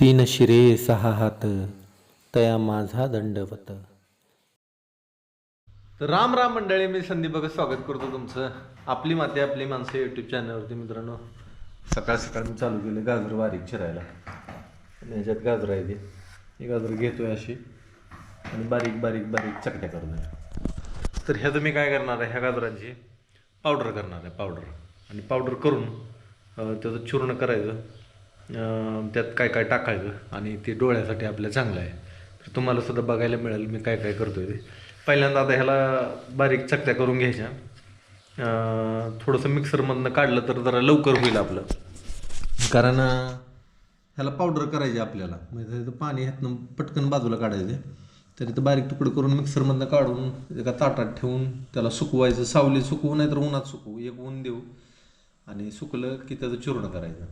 तीन शिरे सहा हात तया माझा दंडवत. तर राम राम मंडळी मी संदीप बघा स्वागत करतो तुमचं. आपली माती आपली माणसं युट्यूब चॅनलवरती मित्रांनो. सकाळ सकाळ मी चालू केले गाजर बारीक चिरायला. आणि ह्याच्यात गाजर आहे ते. ही गाजर घेतोय अशी. आणि बारीक बारीक बारीक चकट्या करतोय. तर ह्या तुम्ही काय करणार आहे? ह्या गाजरांची पावडर करणार आहे पावडर आणि पावडर करून त्याचं चूर्ण करायचं. त्यात काय काय टाकायचं आणि ते डोळ्यासाठी आपल्या चांगलं आहे. तर तुम्हाला सुद्धा बघायला मिळेल मी काय काय करतो आहे ते. पहिल्यांदा आता ह्याला बारीक चकत्या करून घ्यायच्या. थोडंसं मिक्सरमधनं काढलं तर जरा लवकर होईल आपलं. कारण ह्याला पावडर करायची आपल्याला. म्हणजे त्याचं पाणी ह्यातनं पटकन बाजूला काढायचे. तर बारीक तुकडे करून मिक्सरमधनं काढून एका ताटात ठेवून त्याला सुकवायचं. सावली सुकवू नाही तर उन्हात सुकवू. एक ऊन देऊ. आणि सुकलं की त्याचं चूर्ण करायचं.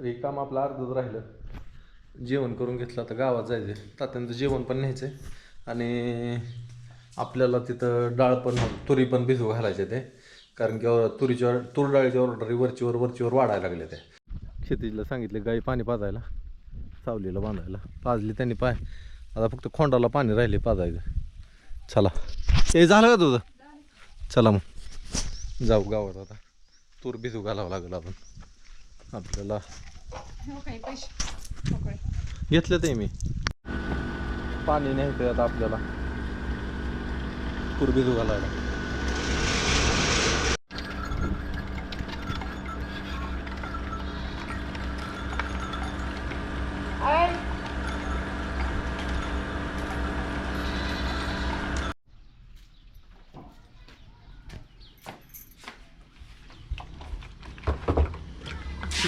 तर हे काम आपलं अर्धच राहिलं. जेवण करून घेतलं तर गावात जायचं तात्यांचं जेवण पण न्यायचं आणि आपल्याला तिथं डाळ पण तुरी पण भिजू घालायचे ते. कारण की तुरीच्या तूर डाळीच्या ऑर्डरी वरचीवर वरचीवर वाढायला लागले ते. क्षितिजला सांगितले गाई पाणी पाजायला. सावलीला बांधायला. पाजली त्यांनी पाय. आता फक्त खोंडाला पाणी राहिले पाजायचं. चला. हे झालं का तुझं? चला मग. जाऊ गावात आता. तूर भिजू घालावं लागेल आपण. आपल्याला घेतलं ते मी. पाणी आता आपल्याला. तूर भिजू घालायला.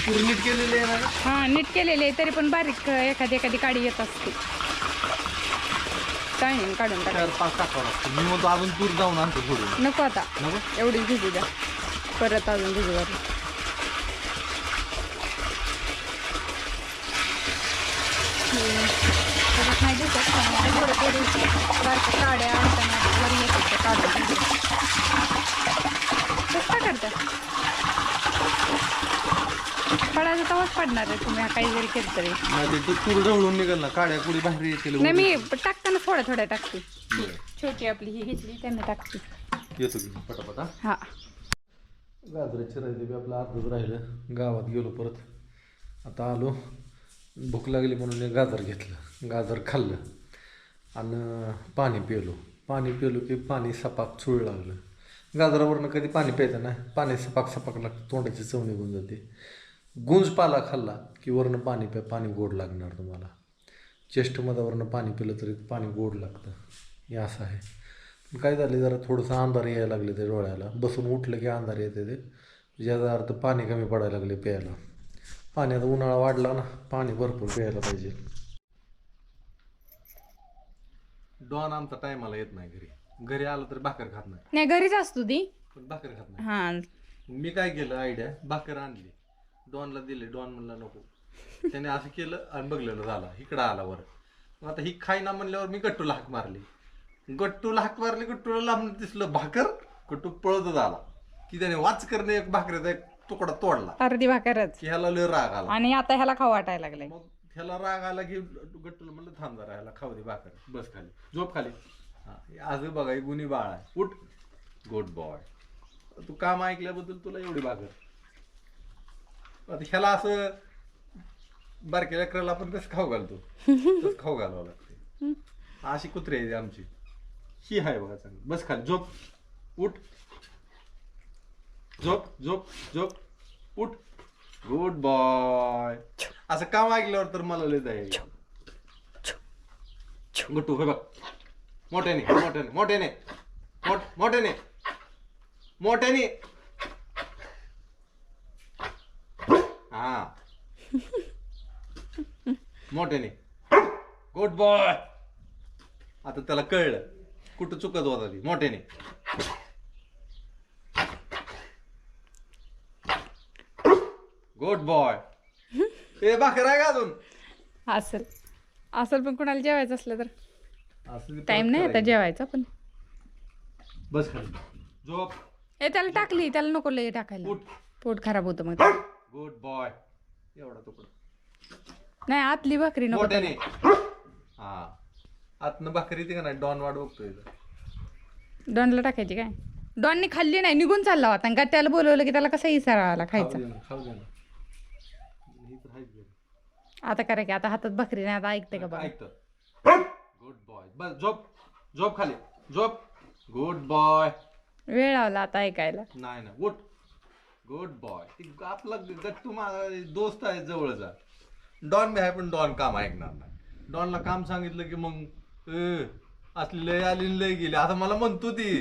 नीट केलेली आहे ना हा नीट केलेले आहे तरी पण बारीक एखादी एखादी काडी येत असते. चाळणीने काढून टाका चार पाच टाकावं लागतं मी म्हणतो अजून तूर जाऊन आणतो थोडं. नको आता. नको? एवढीच भिजू द्या. परत अजून भिजू हम्म. परत नाही दिसत पण आता थोडं थोडी बारक्या काड्या आणताना वर काढून कसं काय फळाचा तवाच पडणार आहे तुम्ही काही जरी केलं तरी. नाही ते तू तूर ढवळून निघाल ना काड्या कुडी बाहेर येतील नाही मी टाकताना थोड्या थोड्या टाकते. छोटी आपली ही घेतली त्यांना टाकते. येतो की पटापटा हा? गाजराची राहिले बी आपलं अर्धच राहिलं. गावात गेलो परत. आता आलो. भूक लागली म्हणून एक गाजर घेतलं. गाजर खाल्लं. आणि पाणी पिलो. पाणी पिलो की पाणी सपाक चुळ लागलं. गाजरावरनं कधी पाणी प्यायचं ना पाणी सपाक सपाक लागतं तोंडाची चव निघून जाते. गुंज पाला खाल्ला की वरनं पाणी प्या पाणी गोड लागणार तुम्हाला. चेष्टमधावरनं पाणी पिलं तरी पाणी गोड लागतं. हे असं आहे. पण काय झाले जरा थोडंसं अंधार यायला लागले ते डोळ्याला. बसून उठलं की अंधार येते ते. याचा अर्थ पाणी कमी पडायला लागले प्यायला. पाण्याचा उन्हाळा वाढला ना पाणी भरपूर प्यायला पाहिजे. डॉन आमचा टायमाला येत नाही घरी. घरी आलं तर भाकर खात नाही. नाही घरीच असतो ती. पण भाकर खात नाही. हा. मी काय केलं आयडिया भाकर आणली. डॉनला दिले डॉन म्हणला नको. त्याने असं केलं आणि बघलेलं झाला इकडं आला वर. मग आता ही खायना म्हणल्यावर मी गट्टूला हाक मारली. गट्टूला हाक मारली गट्टूला लांब दिसलं भाकर गट्टू पळतच आला. की त्याने वाच करणे एक भाकरीचा एक तुकडा तोडला. अर्धी भाकरच. की ह्याला लय राग आला. आणि आता ह्याला खाऊ वाटायला लागलंय. मग ह्याला राग आला की गट्टूला म्हणलं थांब जरा ह्याला खाऊ दे भाकर. बस खाली. झोप खाली. हा आज बघा ही गुन्ही बाळ आहे. उठ. गुड बॉय तू काम ऐकल्याबद्दल तुला एवढी भाकर. आता ह्याला असं बारक्या लेकराला आपण कसं खाऊ घालतो? तसं खाऊ घालावं लागते अशी कुत्री आहे आमची. ही आहे बघा चांगली. बस खाली. झोप. उठ. झोप झोप झोप. उठ. गुड बॉय असं काम ऐकल्यावर तर मला लय जाईल गुट्टू हे बघ. मोठ्याने मोठ्याने मोठ्याने. मोठ मोठ्याने. मोठ्याने. हा. मोठ्याने. गुड बॉय आता त्याला कळलं. कुठं चुकत होता ती. मोठ्याने. गुड बॉय ते भाकर आहे का अजून? असेल. असेल पण कुणाला जेवायचं असलं तर. असं ते टाइम नाही आता जेवायचा पण. बस खाली. झोप. ए त्याला टाकली. त्याला नको लय टाकायला. पोट खराब होतं मग. गुड बॉय एवढा तुकडा नाही आतली भाकरी नको मोठ्याने. हा. आतनं भाकरी ती का नाही? डॉन वाट बघतोय. डॉनला टाकायची काय? डॉननी खाल्ली नाही निघून चालला होता. आणि त्याला बोलवलं की त्याला कसा इसारा आला खायचा. दे ना, खाऊ दे ना. ही तर आहेच घरी. आता करा की आता हातात भाकरी नाही आता ऐकते का बघा ऐकतं. गुड बॉय बस झोप. झोप खाली. झोप. गुड बॉय वेळ लावला आता ऐकायला. नाही ना उठ. गुड बॉय ती आपला गट्टू माझा दोस्त आहे जवळचा. डॉन बी आहे पण डॉन काम ऐकणार नाही. डॉनला काम सांगितलं की मग "ए, असली लय आली न लय गेली. आता मला म्हणतो ती.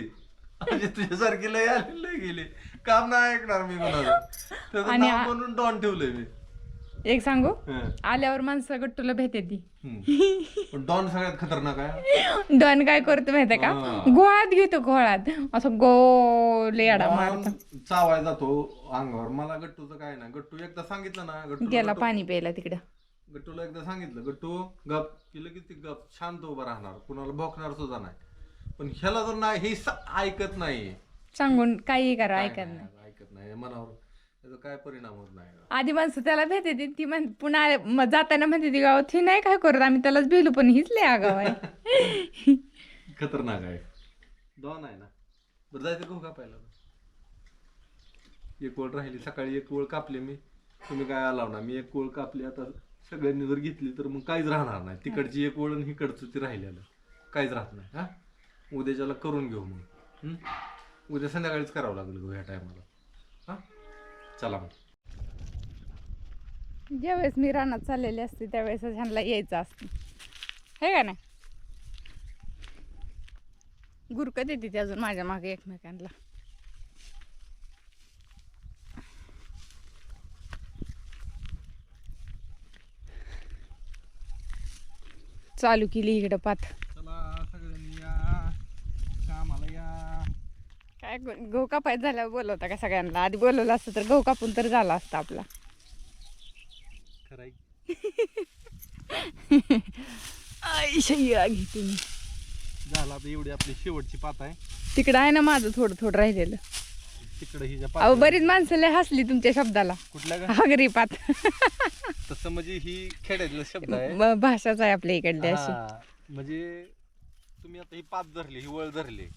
म्हणजे तुझ्यासारखी लय आली न लय गेली. काम नाही ऐकणार मी कोणाचं. त्याचं आणि नाव आ- म्हणून डॉन ठेवलंय मी. एक सांगू. आल्यावर माणसं गट्टूला भेटे ती डॉन सगळ्यात खतरनाक आहे डॉन काय करतो माहितीये का? हा. गोळात घेतो गोळात असं गोल येडा मारतो. डॉन चावाय जातो अंगावर. मला गट्टूचं काय नाही. गट्टू एकदा सांगितलं ना गट्टू गेला पाणी प्यायला तिकडं. गट्टूला एकदा सांगितलं गट्टू गप. की लगेच ती गप शांत उभं राहणार. कुणाला भोकणार सुद्धा नाही. पण ह्याला जर नाही हे स- ऐकत नाही सांगून काही करा काय ऐकत नाही नाही, ऐकत नाही मनावर त्याचा काय परिणाम होत नाही आधी माणसं त्याला भेटे ती ती म्हण पुन्हा म- जाताना म्हणते ती गावात ही नाही काय करत आम्ही त्यालाच भिलू पण हीच लय आगाव आहे. खतरनाक आहे. दोन आहे ना. बरं जायचं गहू कापायला एक ओळ राहिली सकाळी एक ओळ कापली मी. तुम्ही काय आलाव ना मी एक ओळ कापली आता सगळ्यांनी जर घेतली तर मग काहीच राहणार नाही. तिकडची एक ओळ आणि हिकडचं ती राहिलेलं. काहीच राहत नाही हा? उद्याच्याला करून घेऊ मग. हं? उद्या संध्याकाळीच करावं लागेल गहू ह्या टायमाला. हा? चला मग. ज्यावेळेस मी रानात चाललेली असते त्यावेळेस ह्यांना यायचं असतं. हे का नाही? गुरकत येते ती अजून माझ्या मागे एकमेकांना. चालू केली इकडं पात चला सगळ्यांनी या कामाला या काय गहू कापायचं झाल्यावर बोलवता का सगळ्यांना? आधी बोलवलं असतं तर गहू कापून तर झाला असता आपला. घेते मी झाला आता एवढी आपली शेवटची पात आहे. तिकडं आहे ना माझं थोडं थोडं राहिलेलं. तिकडे ज्या अहो पात बरीच माणसं लय हसली तुमच्या शब्दाला. कुठल्या का हगरी पात. तसं म्हणजे ही खेड्यातला शब्द आहे. ब- भाषाच आहे आपल्या इकडली अशी. हा, म्हणजे तुम्ही आता ही पात धरली ही वळ धरली.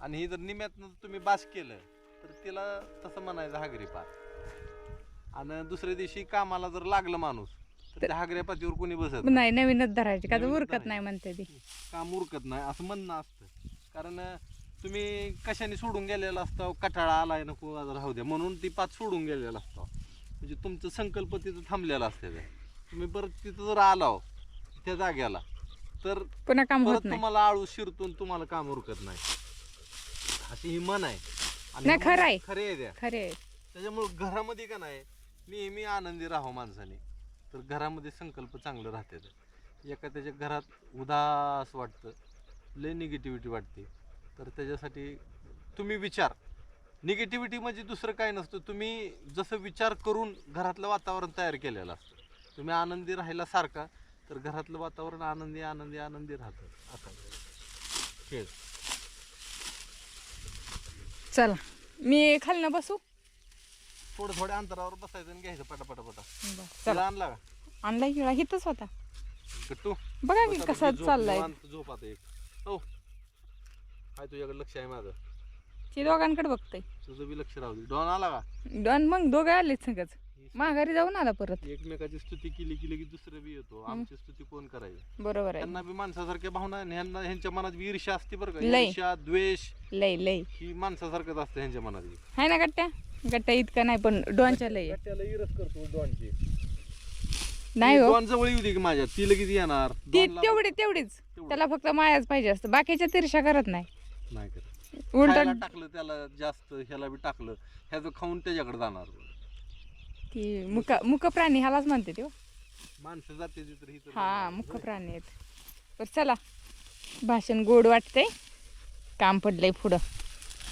आणि ही जर निम्यातनं तुम्ही बास केलं तर तिला तसं म्हणायचं हागरी पात. आणि दुसऱ्या दिवशी कामाला जर लागलं माणूस तर त्या हागऱ्या पातीवर कोणी बसत नाही. नवीनच धरायची का? उरकत. नाही म्हणते ती. काम उरकत नाही असं म्हणणं असतं. कारण तुम्ही कशाने सोडून गेलेला असता कटाळा आलाय नको राहू द्या. म्हणून ती पाच सोडून गेलेला असतो म्हणजे तुमचं संकल्प तिथं थांबलेला असते. तुम्ही परत तिथं जर आलाव त्या जाग्याला तर पुन्हा काम तुम्हाला आळू शिरतून तुम्हाला काम उरकत नाही. अशी ही मन आहे. आणि नाही, खरं आहे. खरे आहे त्या. खरे. त्याच्यामुळं घरामध्ये का नाही नेहमी आनंदी राहावं माणसाने. तर घरामध्ये संकल्प चांगलं राहते एखाद्याच्या घरात उदास वाटतं लय निगेटिव्हिटी वाटते. तर त्याच्यासाठी तुम्ही विचार. निगेटिव्हिटी म्हणजे दुसरं काय नसतं. तुम्ही जसं विचार करून घरातलं वातावरण तयार केलेलं असतं. तुम्ही आनंदी राहिला सारखा तर घरातलं वातावरण आनंदी आनंदी आनंदी राहतं. असं खेळ. चला. मी खालनं बसू? थोडं थोड्या अंतरावर बसायचं आणि घ्यायचं पटा पटा तिला चला. आणला का? आणला हिळा हिथच होता. गट्टू बघा की बस आता कसा झोप, चाललाय. निवांत झोप आता एक. हो. हाय तुझ्याकडे लक्ष आहे माझं. ती दोघांकडे बघतोय. तुझं बी लक्ष राहू दे. डॉन आला का? डन मग दोघं आलेच सगळंच. माघारी जाऊन आला परत. एकमेकाची स्तुती केली की दुसरं बी येतो. आमची स्तुती कोण करायची? बरोबर आहे. त्यांना बी माणसासारख्या भावना ह्यांना ह्यांच्या मनात बी ईर्ष्या असते बरं का. लय. ईर्ष्या द्वेष लय लय. ही माणसासारखंच असतं ह्यांच्या मनात बी. हाय ना गट्ट्या? गट्ट्या इतकं नाही पण डॉनच्या लय. आहे. त्याला इरस करतो डॉनची. नाही हो. डॉन जवळ येऊ दे की माझ्या. ती लगेच येणार. ती डॉनला- तेवढी तेवढीच. त्याला फक्त मायाच पाहिजे असतं. बाकीच्या तिरशा करत नाही. नाही करत. उलट खायला टाकलं त्याला जास्त ह्याला बी टाकलं. ह्याचं खाऊन त्याच्याकडे जाणार. ती मुक मुक प्राणी ह्यालाच म्हणते ते हो. माणसं जाते ती तर ही हा मुख प्राणी आहेत. बरं चला. भाषण गोड वाटतंय. काम पडलंय पुढं.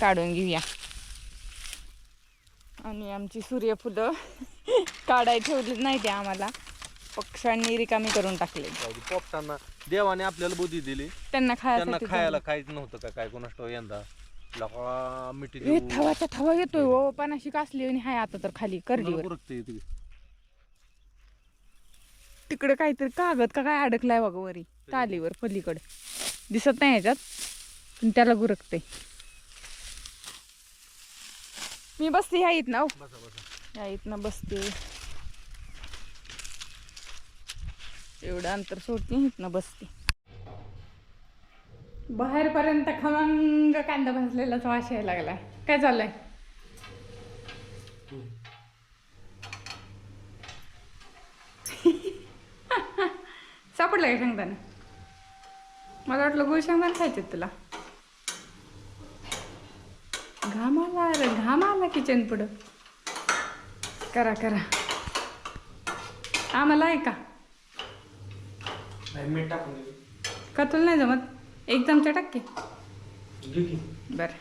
काढून घेऊया. आणि आमची सूर्यफुलं काढाय ठेवली नाही ते आम्हाला. पक्ष्यांनी रिकामी करून टाकले. पोपटांना देवाने आपल्याला बुद्धी दिली. त्यांना खायसाठी खायला काहीच नव्हतं का? काय ठाऊक यंदा? लका मिठी ए, देऊ. थवाच्या थवा येतोय हो. पानाशी कासली आणि हाय आता तर खाली कुणाला ते? तिकडे. काहीतरी कागद का काय अडकलाय बघा वरी तालीवर पलीकडे. दिसत नाही ह्याच्यात पण त्याला गुरकते मी बसते ह्या इथनं हो. बसा बसा. ह्या इथनं बसते. एवढं अंतर सोडते इथनं बसते. बाहेरपर्यंत खमंग कांदा भाजलेलाच वास यायला लागलाय. काय चाललंय? सापडलं काय शेंगदाणे? मला वाटलं गुळ शेंगदाणे खायचे तुला. घाम आला रे घाम आला किचन पुढं. करा करा. आम्हाला आहे का? मीठ टाकून. का तुला नाही जमत? एक चमचा टाक की. बरं.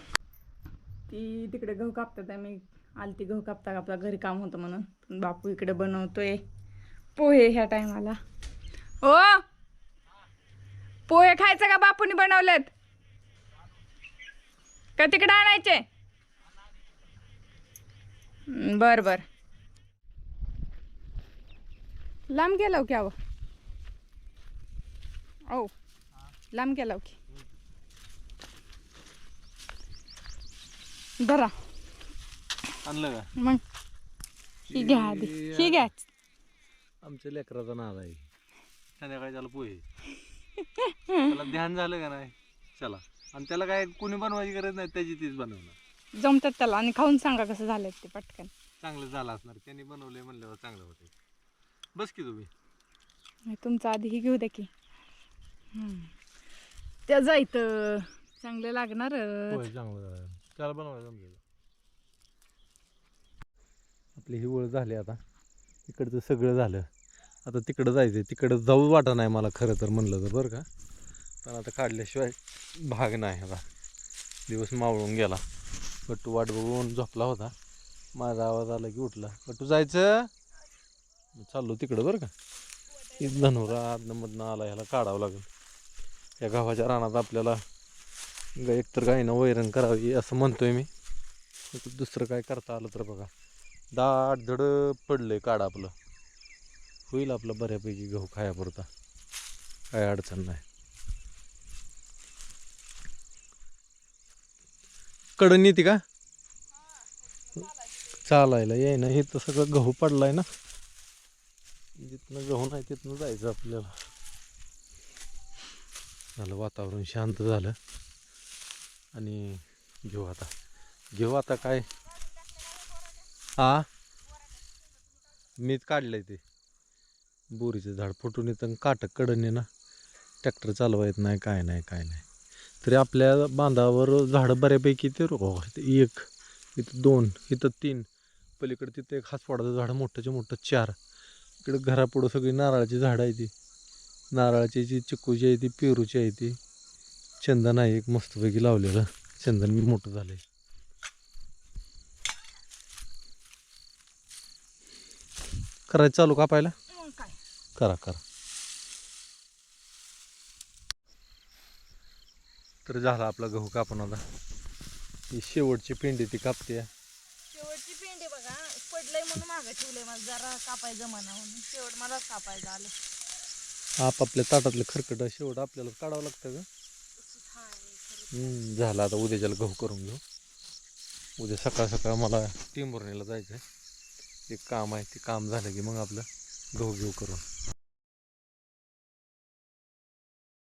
ती तिकडे गहू कापतात आम्ही. आलती गहू कापता कापता घरी काम होतं म्हणून. पण बापू इकडे बनवतोय. पोहे ह्या टायमाला. हो पोहे खायचं का बापूने बनवलेत? का तिकडे आणायचे? बर बर. लांब गेलो की अहो. ओ लांब गेलो की बरा आणलं का? मग. ही घ्या आधी. ही घ्या. आमच्या लेकराचा नाद आहे. संध्याकाळी त्याला पोहे. त्याला ध्यान झालं का नाही? चला. आणि त्याला काय कोणी बनवायची गरज नाही त्याची तीच बनवणार. जमतात त्याला. आणि खाऊन सांगा कसं झालंय ते पटकन. चांगलं झालं असणार. त्यांनी बनवलंय म्हणल्यावर चांगलं होतं बस की तुम्ही. तुमचं आधी ही घेऊ द्या की. त्या जायचं चांगलं लागणार. होय चांगलं झालं त्याला बनवायचं समजायचं आपली ही ओळ झाली आता. इकडचं सगळं झालं. आता तिकडं जायचं तिकडं जाऊ वाटा नाही मला खरं तर म्हणलं तर बरं का. पण आता काढल्याशिवाय भाग नाही आता. दिवस मावळून गेला. गट्टू वाट बघून झोपला होता. माझा आवाज आला की उठला. गट्टू जायचं? चाललो तिकडं बरं का. इथं धनुरा आदनं मधनं आला ह्याला काढावं लागेल. या गव्हाच्या रानात आपल्याला ग- एकतर गायीनं वैरण करावी असं म्हणतोय मी. दुसरं काय करता आलं तर बघा. दाट धड पडलंय काढ आपलं. होईल आपलं बऱ्यापैकी गहू खायापुरता. काय अडचण नाही. कडण येते का? चालायला ये ना हे तर सगळं गहू पडलाय ना. जिथनं गहू नाही तिथनं जायचं आपल्याला. झालं वातावरण शांत झालं. आणि घेऊ आता. घेऊ आता काय? हा मीच काढलंय ते. बोरीचं झाड फुटून येतं काटक कडन ना ट्रॅक्टर चालवा येत नाही काय नाही काय नाही. तरी आपल्या बांधावर झाडं बऱ्यापैकी ते रो हो, एक इथं दोन इथं तीन. पलीकडे तिथं एक हातफोडाचं झाड मोठंच्या मोठं चार. इकडे घरापुढं सगळी नारळाची झाडं आहे ती. नारळाची जी चिकूची आहे ती पेरूची आहे ती. चंदन आहे एक मस्तपैकी लावलेलं. चंदन मी मोठं झालंय. करायचं चालू कापायला काय करा करा. तर झाला आपला गहू कापून आता. ही शेवटची पिंडी ती कापते शेवटची पेंडी बघा. पडलंय म्हणून मागं ठेवलंय मला. जरा कापायचं म्हणा म्हणून. शेवट मला कापायचं आलं. आपापल्या ताटातलं खरकट शेवट आपल्याला काढावं लागतं का? झालं आता उद्याच्याला गहू करून घेऊ. उद्या सकाळ सकाळ मला टिंबुर्णीला जायचं आहे एक काम आहे ते काम झालं की मग आपलं गहू घेऊ करून.